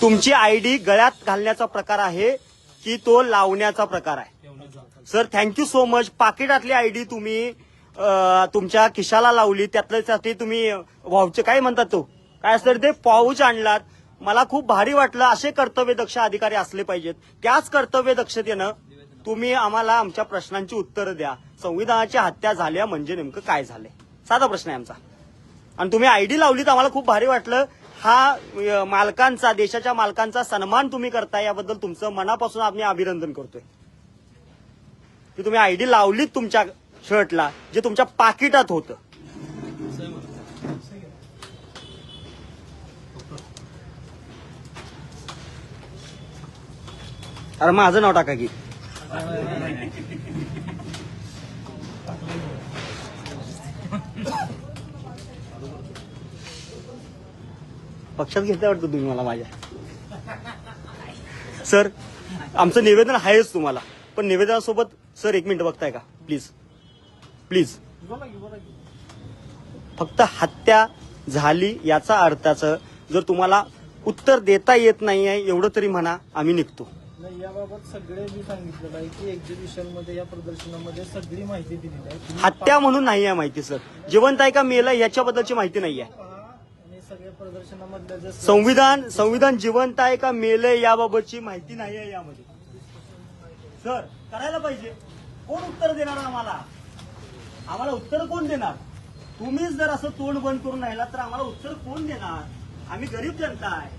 तुमची आयडी गळ्यात घालण्याचा प्रकार आहे की तो लावण्याचा प्रकार आहे. Sir thank you so much पाकिटातली ID तुम्ही तुमच्या खिशाला लावली. त्यातल्यासाठी तुम्ही वावचे काय म्हणतात तो? काय असतं ते पाऊच आणलात. मला खूप भारी वाटलं. असे कर्तव्यदक्ष अधिकारी असले पाहिजेत. त्याच कर्तव्यदक्षतेनं तुम्ही आम्हाला आमच्या प्रश्नांची उत्तरं द्या. संविधानाची हत्या झाल्या म्हणजे नेमकं काय झालंय? साधा प्रश्न आहे आमचा. आणि तुम्ही आयडी लावली तर आम्हाला खूप भारी वाटलं. हा मालकांचा देशाच्या मालकांचा सन्मान तुम्ही करताय याबद्दल तुमचं मनापासून आम्ही अभिनंदन करतोय. की तुम्ही आयडी लावलीत तुमच्या शर्टला जे तुमच्या पाकिटात होतं. अरे माझं नाव टाका की. पक्षात घेतलं वाटतं तुम्ही मला माझ्या. सर आमचं निवेदन आहेच तुम्हाला. पण निवेदनासोबत सर एक मिनिट बघताय का? प्लीज प्लीज फक्त हत्या झाली याचा अर्थाचं जर तुम्हाला उत्तर देता येत नाही आहे एवढं तरी म्हणा आम्ही निघतो. नाही याबाबत सगळे मी सांगितलेलं आहे की एक्झिबिशनमध्ये या प्रदर्शनामध्ये सगळी माहिती दिलेली आहे. हत्या म्हणून नाही आहे माहिती सर. जिवंत आहे का मेलं याच्याबद्दलची माहिती नाही आहे पहा आणि सगळ्या प्रदर्शनामधल्या ज्या संविधान संविधान जिवंत आहे का मेलंय याबाबतची माहिती नाही आहे यामध्ये. सर करायला पाहिजे. कोण उत्तर देणार आम्हाला? आम्हाला उत्तर कोण देणार? तुम्हीच जर असं तोंड बंद करून राहिला तर आम्हाला उत्तर कोण देणार? आम्ही गरीब जनता आहे.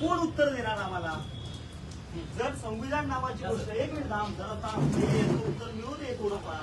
कोण उत्तर देणार आम्हाला? जर संविधान नावाची गोष्ट एक मिनिट थांब जरा थांब. हे उत्तर मिळू दे थोडंफार.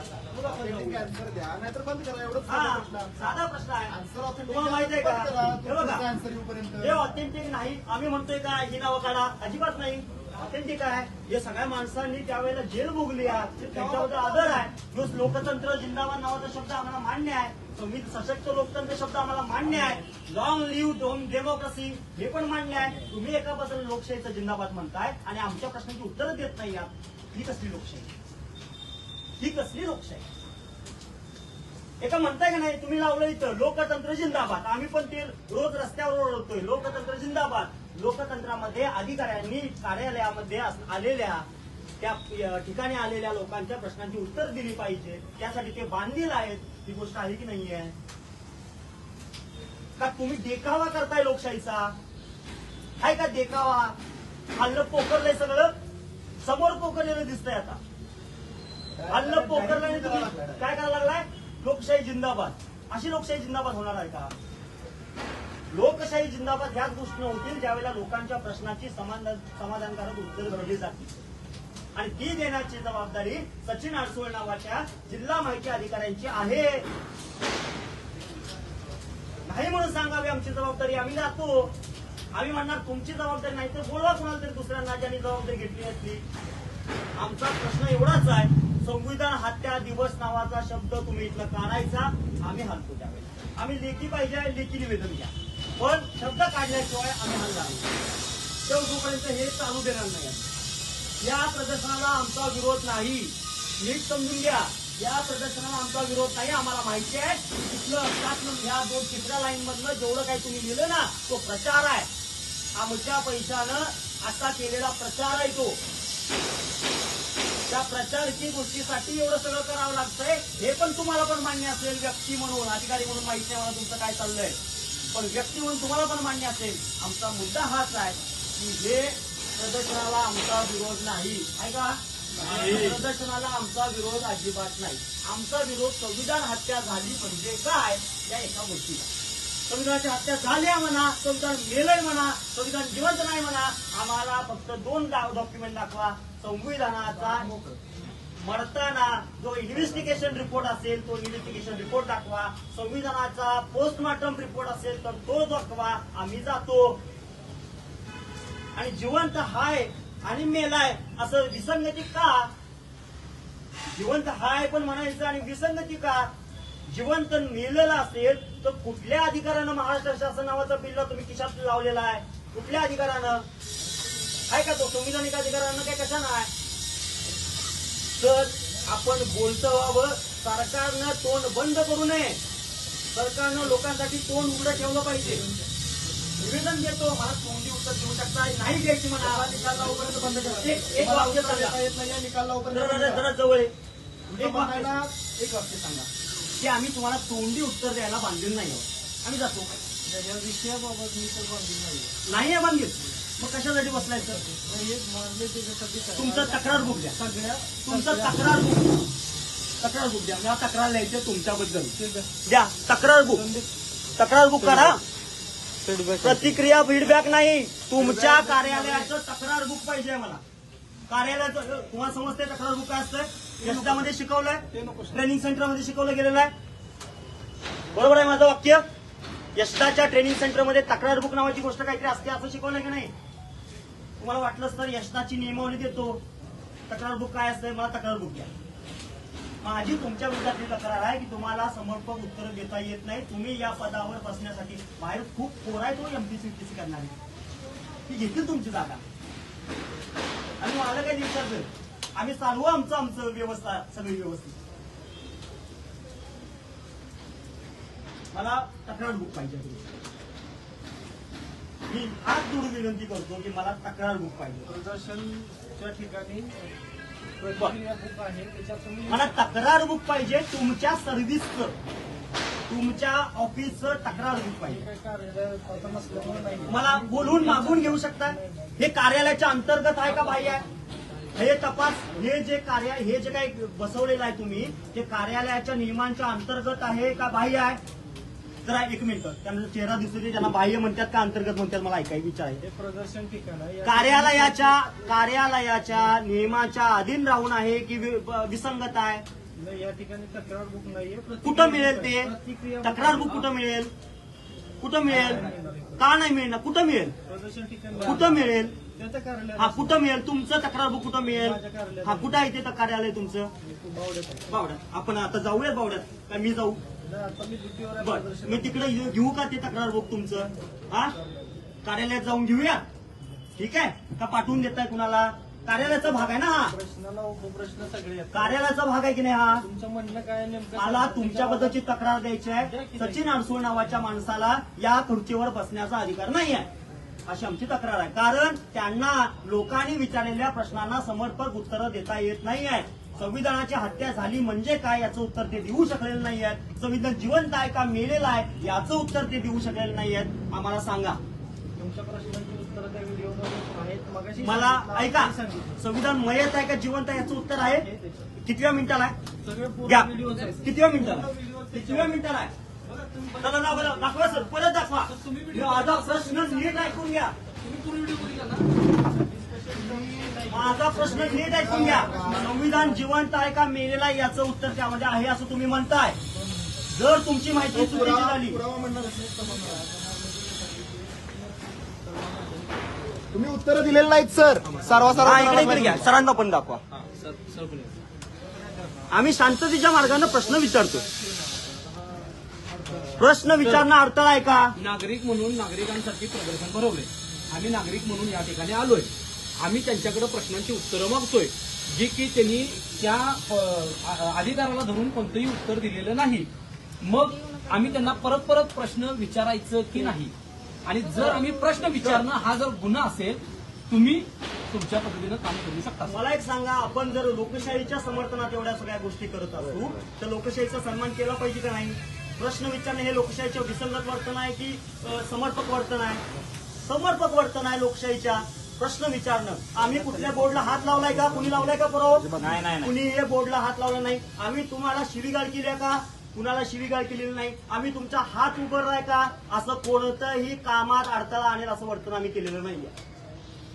आन्सर द्या नाहीतर बंद करा एवढंच हा साधा प्रश्न आहे. साधा प्रश्न आहे. आन्सर authentic तुम्हाला माहिती आहे का. हे बघा. तुमचं आन्सर येऊपर्यंत. हे ऑथेंटिक नाही. आम्ही म्हणतोय का ही नावं काढा. अजिबात नाही. ऑथेंटिक आहे. हे सगळ्या माणसांनी त्यावेळेला जेल भोगली आहे. त्यांच्याबद्दल आदर आहे. जो लोकतंत्र जिंदाबाद नावाचा शब्द आम्हाला मान्य आहे. संविध सशक्त लोकतंत्र शब्द आम्हाला मान्य आहे. लॉंग लिव्ह डोम डेमोक्रेसी हे पण मान्य आहे. तुम्ही एका बाजूला लोकशाहीचा जिंदाबाद म्हणताय आणि आमच्या प्रश्नांची उत्तरं देत नाही आहात. ही कसली लोकशाही? ही कसली लोकशाही? एका म्हणताय का नाही तुम्ही लावलं इथं लोकतंत्र जिंदाबाद. आम्ही पण ते रोज रस्त्यावर ओळखतोय लोकतंत्र जिंदाबाद. लोकतंत्रामध्ये अधिकाऱ्यांनी कार्यालयामध्ये आलेल्या त्या ठिकाणी आलेल्या लोकांच्या प्रश्नांची उत्तर दिली पाहिजे. त्यासाठी ते बांधील आहेत. ही गोष्ट आहे की नाही आहे का तुम्ही देखावा करताय लोकशाहीचा? आहे का देखावा? खाल्लं पोखरलंय सगळं. समोर पोखरलेलं दिसतंय आता. खाल्लं पोखरलं तुम्ही काय करायला लागलाय? लोकशाही जिंदाबाद. अशी लोकशाही जिंदाबाद होणार आहे का? लोकशाही जिंदाबाद ह्याच गोष्टी होतील ज्यावेळेला लोकांच्या प्रश्नाची समाधानकारक उत्तर दिली जातील. आणि ती देण्याची जबाबदारी सचिन अडसोळ नावाच्या जिल्हा माहिती अधिकाऱ्यांची आहे. नाही म्हणून सांगावी आमची जबाबदारी आम्ही जातो. आम्ही म्हणणार तुमची जबाबदारी नाही तर बोलवा कोणाला तरी दुसऱ्यांना ज्यांनी जबाबदारी घेतली असली आमचा प्रश्न एवढाच आहे संविधान हत्या दिवस नावाचा शब्द तुम्ही इथला काढायचा आम्ही हलतो त्यावेळेस आम्ही लेखी पाहिजे लेखी निवेदन घ्या. पण शब्द काढल्याशिवाय आम्ही हल्ला तेव्हा जोपर्यंत हे चालू देणार नाही या प्रदर्शनाला आमचा विरोध नाही. नीट समजून घ्या. या प्रदर्शनाला आमचा विरोध नाही आम्हाला माहिती आहे. तिथलं सात ह्या दोन तिसऱ्या लाईन मधलं जेवढं काही तुम्ही लिहिलं ना तो प्रचार आहे. आमच्या पैशानं आता केलेला प्रचार आहे तो. त्या प्रचारची गोष्टीसाठी एवढं सगळं करावं लागतंय. हे पण तुम्हाला पण मान्य असेल व्यक्ती म्हणून अधिकारी म्हणून माहिती आहे मला तुमचं काय चाललंय. पण व्यक्ती म्हणून तुम्हाला पण मान्य असेल. आमचा मुद्दा हाच आहे की हे प्रदर्शनाला आमचा विरोध नाही. आहे का? प्रदर्शनाला आमचा विरोध अजिबात नाही. आमचा विरोध संविधान हत्या झाली म्हणजे काय? या एका गोष्टीला. संविधानाची हत्या झाल्या म्हणा संविधान मेलंय म्हणा संविधान जिवंत नाही म्हणा आम्हाला फक्त दोन डॉक्युमेंट दाखवा. संविधानाचा मरताना जो इन्व्हेस्टिगेशन रिपोर्ट असेल तो इन्व्हेस्टिगेशन रिपोर्ट दाखवा. संविधानाचा पोस्टमॉर्टम रिपोर्ट असेल तर तो दाखवा. आम्ही जातो. आणि जिवंत हाय आणि मेलाय असं विसंगती का? जिवंत हाय पण म्हणायचं आणि विसंगती का? जिवंत मेलेला असेल तर कुठल्या अधिकाऱ्यानं महाराष्ट्र शासनाचा बिल्ला तुम्ही किशात लावलेला आहे? कुठल्या अधिकाऱ्यानं आहे का तो? संविधानिक अधिकाऱ्यानं काय कशा नाही तर आपण बोलतो व्हावं सरकारनं तोंड बंद करू नये. सरकारनं लोकांसाठी तोंड उघडं ठेवलं पाहिजे. निवेदन देतो मला तोंडी उत्तर देऊ शकता? नाही द्यायची मला निकाल लावूपर्यंत बंद करा. एक- एक वाक्य सांगा. देता येत नाही निकाल जरा लावूपर्यंत जरा- जवळ आहे. तुमचं एक वाक्य म्हणायला एक वाक्य सांगा. की आम्ही तुम्हाला तोंडी उत्तर द्यायला बांधील नाही आहोत. आम्ही जातो. या विषयाबाबत मी तर बांधील नाही नाही आहे बांधील. मग कशासाठी बसलाय सर हे मानले त्याच्यासाठी काय? तुमचं तक्रार बुक द्या. सगळ्या तुमचं तक्रार बुक तक्रार बुक द्या. मला तक्रार लिहायची आहे तुमच्याबद्दल. द्या. तक्रार बुक. तक्रार बुक करा. प्रतिक्रिया फीडबॅक नाही. तुमच्या कार्यालयाचं तक्रार बुक पाहिजे मला. कार्यालयाचं तुम्हाला समजते तक्रार बुक काय असतं यशदामध्ये शिकवलंय. ट्रेनिंग सेंटरमध्ये शिकवलं गेलेलं आहे. बरोबर आहे माझं वाक्य? यशदाच्या ट्रेनिंग सेंटरमध्ये तक्रार बुक नावाची गोष्ट काहीतरी असते असं शिकवलं की नाही? तुम्हाला वाटलंच तर यशदाची नियमावली देतो. तक्रार बुक काय असते मला तक्रार बुक द्या. माझी तुमच्या विरोधातली तक्रार आहे की तुम्हाला समर्पक उत्तर देता येत नाही. तुम्ही या पदावर बसण्यासाठी बाहेर खूप पोर आहे तो हो, एमपीसी युपीसी करणार. ती घेतील तुमची जागा. आणि मला काही विचारलं आम्ही चालवू आमचं आमचं व्यवस्था सगळी व्यवस्थित. मला तक्रार बुक पाहिजे मी आज जोडून विनंती करतो की मला तक्रार बुक पाहिजे. प्रदर्शनच्या ठिकाणी मला तक्रार बुक पाहिजे तुमच्या सर्व्हिसचं तुमच्या ऑफिसचं तक्रार बुक पाहिजे. मला बोलून मागून घेऊ शकता? हे कार्यालयाच्या अंतर्गत आहे का बाह्य? आहे हे तपास. हे जे कार्य हे जे काही बसवलेलं आहे तुम्ही ते कार्यालयाच्या नियमांच्या अंतर्गत आहे का बाह्य आहे? जरा एक मिनिट. त्यांचा चेहरा दिसतो ते त्यांना बाह्य म्हणतात का अंतर्गत म्हणतात मला ऐकाय विचार आहे. हे प्रदर्शन ठिकाण आहे. कार्यालयाच्या कार्यालयाच्या नियमाच्या अधीन राहून आहे की वि- विसंगत आहे? या ठिकाणी तक्रार बुक नाहीये. कुठं मिळेल ते? प्रतिक्रिया तक्रार बुक कुठं मिळेल? कुठं मिळेल? का नाही मिळणार? कुठं मिळेल? प्रदर्शन ठिकाणी कुठं मिळेल? हा कुठं मिळेल? तुमचं तक्रार बुक कुठं मिळेल? हा कुठं आहे ते कार्यालय तुमचं? बावड्यात आहे. बावड्यात. आपण आता जाऊयात बावड्यात. का मी जाऊ? मी बर तिकडे घेऊ का ते तक्रार बुक तुमचं? हा? कार्यालयात जाऊन घेऊया. ठीक आहे? का पाठवून देताय कुणाला? कार्यालयाचा भाग आहे ना हा. प्रश्नाला उपप्रश्न सगळे आहेत. कार्यालयाचा भाग आहे की नाही हा? तुमचं म्हणणं काय नेमकं? मला तुमच्याबद्दलची तक्रार द्यायची आहे. सचिन अडसूळ नावाच्या माणसाला या खुर्चीवर बसण्याचा अधिकार नाही आहे. अशी आमची तक्रार आहे. कारण त्यांना लोकांनी विचारलेल्या प्रश्नांना समर्पक उत्तरं देता येत नाही आहे संविधानाची हत्या झाली म्हणजे काय याचं उत्तर ते देऊ शकलेलं नाही आहेत संविधान जिवंत आहे का मेलेलं आहे याचं उत्तर ते देऊ शकलेलं नाही आहेत आम्हाला सांगा. मला ऐका संविधान मयत आहे का जिवंत आहे याचं उत्तर आहे? कितव्या मिनिटाला आहे? कितव्या मिनिटाला कितव्या मिनिटाला आहे? चला दाखवा दाखवा सर. परत दाखवा. माझा प्रश्न नीट ऐकून घ्या. माझा प्रश्न नीट ऐकून घ्या संविधान जिवंत आहे का मेलेला आहे याचं उत्तर त्यामध्ये आहे असं तुम्ही म्हणताय. जर तुमची माहिती चुकीची पुरावा झाली. तुम्ही उत्तर दिलेलं नाहीत सर. सर्व इकडे इकडे घ्या. सरांना पण दाखवा. आम्ही शांततेच्या मार्गाने प्रश्न विचारतो प्रश्न विचारणं अडथळा आहे का? नागरिक म्हणून नागरिकांसाठी प्रदर्शन भरवले आम्ही नागरिक म्हणून या ठिकाणी आलोय. आम्ही त्यांच्याकडे प्रश्नांची उत्तरं मागतोय. जी की त्यांनी त्या अधिकाराला धरून कोणतंही उत्तर दिलेलं नाही. मग आम्ही त्यांना परत परत प्रश्न विचारायचं की नाही? आणि जर आम्ही प्रश्न विचारणं हा जर गुन्हा असेल तुम्ही तुमच्या पद्धतीनं काम करू शकता. मला एक सांगा आपण जर लोकशाहीच्या समर्थनात एवढ्या सगळ्या गोष्टी करत असू तर लोकशाहीचा सन्मान केला पाहिजे का नाही? प्रश्न विचारणे हे लोकशाहीच्या विसंगत वर्तन आहे की समर्पक वर्तन आहे? समर्पक वर्तन आहे लोकशाहीच्या. प्रश्न विचारणं. आम्ही कुठल्या बोर्डला हात लावलाय का? कुणी लावलाय का बरोबर नाही नाही कुणी हे बोर्डला हात लावला नाही? आम्ही तुम्हाला शिवीगाळ केली आहे का? कुणाला शिवीगाळ केलेली नाही? आम्ही तुमचा हात उभारलाय का? असं कोणतंही कामात अडथळा आणेल असं वर्तन आम्ही केलेलं नाहीये.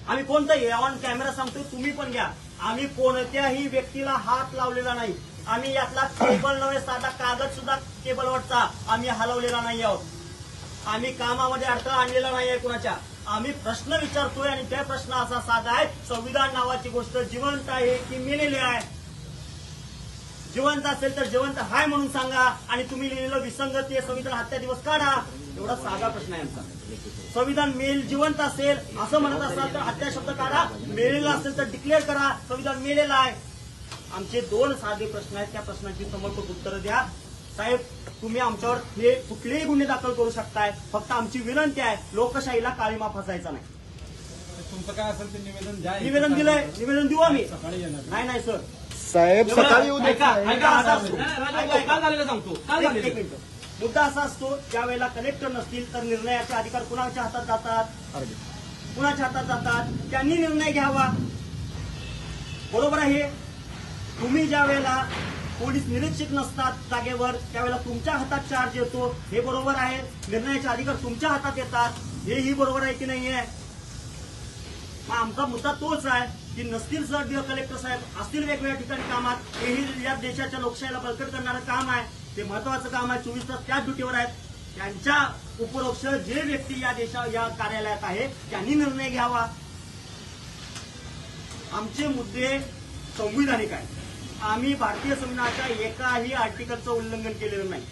आम्ही कोणतंही ऑन कॅमेरा सांगतो तुम्ही पण घ्या. आम्ही कोणत्याही व्यक्तीला हात लावलेला नाही. आम्ही यातला केबल नव्हे साधा कागद सुद्धा केबलवरचा आम्ही हलवलेला नाही आहोत. आम्ही कामामध्ये अडथळा आणलेला नाही आहे कुणाच्या. आम्ही प्रश्न विचारतोय आणि त्या प्रश्न असा साधा आहे. संविधान नावाची गोष्ट जिवंत आहे की मिलेली आहे. जिवंत असेल तर जिवंत हाय म्हणून सांगा आणि तुम्ही लिहिलेलं विसंगती संविधान हत्या दिवस काढा. एवढा साधा प्रश्न आहे आमचा. संविधान मेल जिवंत असेल असं म्हणत असाल तर हत्या शब्द काढा. मेलेला असेल तर डिक्लेअर करा. संविधान मेलेला आहे. आमचे दोन साधे प्रश्न आहेत. त्या प्रश्नांची समर्पक उत्तरं द्या. साहेब तुम्ही आमच्यावर हे कुठलेही गुन्हे दाखल करू शकताय. फक्त आमची विनंती आहे लोकशाहीला काळीमा फसायचा नाही. तुमचं काय असेल ते निवेदन द्या. निवेदन दिलंय. निवेदन देऊ आम्ही. सकाळी येणार नाही नाही सर. साहेब सकाळी येऊ ऐका, देत ऐका, असा असतो. काल झालेलं सांगतो. काल एक- एक झालेलं मिनिट. मुद्दा असा असतो त्यावेळेला कलेक्टर नसतील तर निर्णयाचे अधिकार कुणाच्या हातात जातात? कुणाच्या हातात जातात? त्यांनी निर्णय घ्यावा. बरोबर आहे? तुम्ही ज्या वेळेला पोलीस निरीक्षक नसतात जागेवर त्यावेळेला तुमच्या हातात चार्ज येतो. हे बरोबर आहे. निर्णयाचे अधिकार तुमच्या हातात येतात. हेही बरोबर आहे की नाहीये? मग आमचा मुद्दा तोच आहे की नसतील सर कलेक्टर साहेब असतील वेगवेगळ्या ठिकाणी कामात हेही या देशाच्या लोकशाहीला बळकट करणारं काम आहे. ते महत्वाचं काम आहे. चोवीस तास त्याच ड्युटीवर आहेत. त्यांच्या उपरोक्ष जे व्यक्ती या देशा या कार्यालयात आहे त्यांनी निर्णय घ्यावा. आमचे मुद्दे संविधानिक आहेत. आम्ही भारतीय संविधानाच्या एकाही आर्टिकलचं उल्लंघन केलेलं नाही.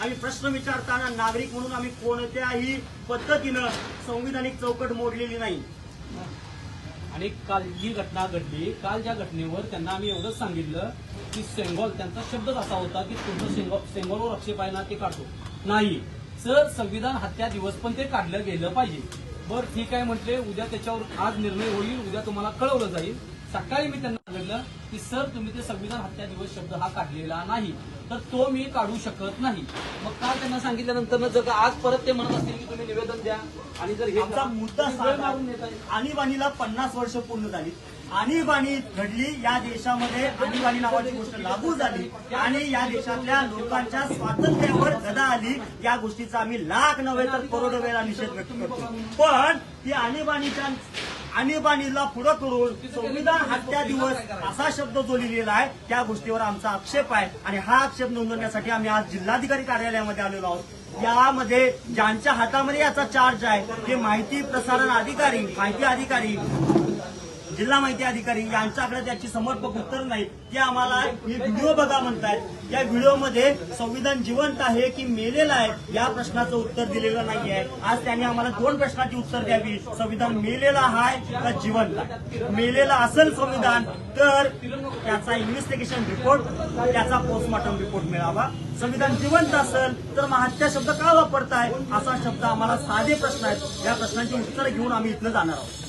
आम्ही प्रश्न विचारताना नागरिक म्हणून आम्ही कोणत्याही पद्धतीनं संविधानिक चौकट मोडलेली नाही. आणि काल जी घटना घडली. काल ज्या घटनेवर त्यांना आम्ही एवढंच सांगितलं की सेंगॉल त्यांचा शब्दच असा होता की तुमचं सेंगॉल सेंगॉलवर आक्षेप आहे ना ते काढतो. नाही. सर संविधान हत्या दिवस पण ते काढलं गेलं पाहिजे. बरं ठीक आहे म्हटले. उद्या त्याच्यावर आज निर्णय होईल उद्या तुम्हाला कळवलं जाईल. सकाळी मी त्यांना सांगितलं की सर तुम्ही ते संविधान हत्या दिवस शब्द हा काढलेला नाही तर तो मी काढू शकत नाही. मग काल त्यांना सांगितल्यानंतर जर का आज परत ते म्हणत असतील की तुम्ही निवेदन द्या आणि जर हे आमचा मुद्दा. आणीबाणीला पन्नास वर्ष पूर्ण झाली. आणीबाणी घडली या देशामध्ये आणीबाणी नावाची गोष्ट लागू झाली आणि या देशातल्या लोकांच्या स्वातंत्र्यावर गदा आली. या गोष्टीचा आम्ही लाख नव्हे तर करोडो वेळा निषेध व्यक्त करतो. पण ती आणीबाणीच्या आणीबाणीला पुढं करून संविधान हत्या दिवस असा शब्द जो लिहिलेला आहे त्या गोष्टीवर आमचा आक्षेप आहे. आणि हा आक्षेप नोंदवण्यासाठी आम्ही आज जिल्हाधिकारी कार्यालयामध्ये आलेलो आहोत. यामध्ये ज्यांच्या हातामध्ये याचा चार्ज आहे ते माहिती प्रसारण अधिकारी माहिती अधिकारी जिल्हा माहिती अधिकारी यांच्याकडे त्याची समर्पक उत्तर नाही ते आम्हाला हे व्हिडिओ बघा म्हणतायत. या व्हिडिओमध्ये संविधान जिवंत आहे की मेलेलं आहे या प्रश्नाचं उत्तर दिलेलं नाही आहे आज त्यांनी आम्हाला दोन प्रश्नाची उत्तर द्यावी. संविधान मेलेला आहे का जिवंत आहे? असेल संविधान तर त्याचा इन्व्हेस्टिगेशन रिपोर्ट त्याचा पोस्टमॉर्टम रिपोर्ट मिळावा. संविधान जिवंत असेल तर मग हत्या शब्द का वापरताय? असा शब्द आम्हाला साधे प्रश्न आहेत. या प्रश्नांची उत्तर घेऊन आम्ही इथनं जाणार आहोत.